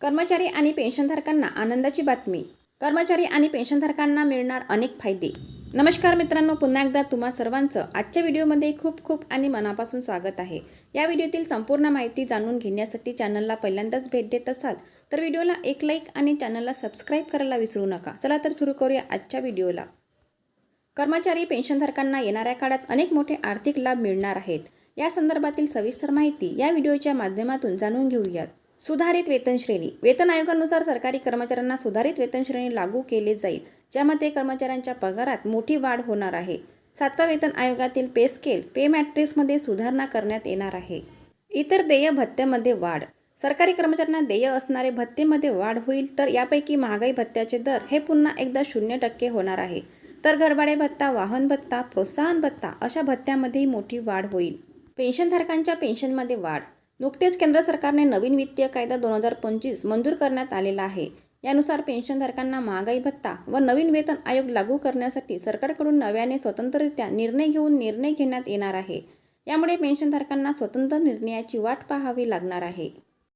कर्मचारी आणि पेन्शनधारकांना आनंदाची बातमी. कर्मचारी आणि पेन्शनधारकांना मिळणार अनेक फायदे. नमस्कार मित्रांनो पुन्हा एकदा तुम्हा सर्वांचं आजच्या व्हिडिओमध्ये खूप खूप आणि मनापासून स्वागत आहे. या व्हिडिओतील संपूर्ण माहिती जाणून घेण्यासाठी चॅनलला पहिल्यांदाच भेट देत असाल तर व्हिडिओला एक लाईक आणि चॅनलला सबस्क्राईब करायला विसरू नका. चला तर सुरू करूया आजच्या व्हिडिओला. कर्मचारी पेन्शनधारकांना येणाऱ्या काळात अनेक मोठे आर्थिक लाभ मिळणार आहेत. या संदर्भातील सविस्तर माहिती या व्हिडिओच्या माध्यमातून जाणून घेऊयात. सुधारित वेतन श्रेणी. वेतन आयोगानुसार सरकारी कर्मचाऱ्यांना सुधारित वेतन श्रेणी लागू केले जाईल ज्यामध्ये कर्मचाऱ्यांच्या पगारात मोठी वाढ होणार आहे. सातवा वेतन आयोगातील पे स्केल पे मॅट्रिक्समध्ये सुधारणा करण्यात येणार आहे. इतर देय भत्त्यामध्ये वाढ. सरकारी कर्मचाऱ्यांना देय असणारे भत्तेमध्ये वाढ होईल तर यापैकी महागाई भत्त्याचे दर हे पुन्हा एकदा शून्य टक्के होणार आहे. तर घरभाडे भत्ता वाहन भत्ता प्रोत्साहन भत्ता अशा भत्त्यामध्येही मोठी वाढ होईल. पेन्शनधारकांच्या पेन्शनमध्ये वाढ. नुकतेच केंद्र सरकारने नवीन वित्तीय कायदा दोन हजार पंचवीस मंजूर करण्यात आलेला आहे. यानुसार पेन्शनधारकांना महागाई भत्ता व नवीन वेतन आयोग लागू करण्यासाठी सरकारकडून नव्याने स्वतंत्ररित्या निर्णय घेऊन निर्णय घेण्यात येणार आहे. यामुळे पेन्शनधारकांना स्वतंत्र निर्णयाची वाट पाहावी लागणार आहे.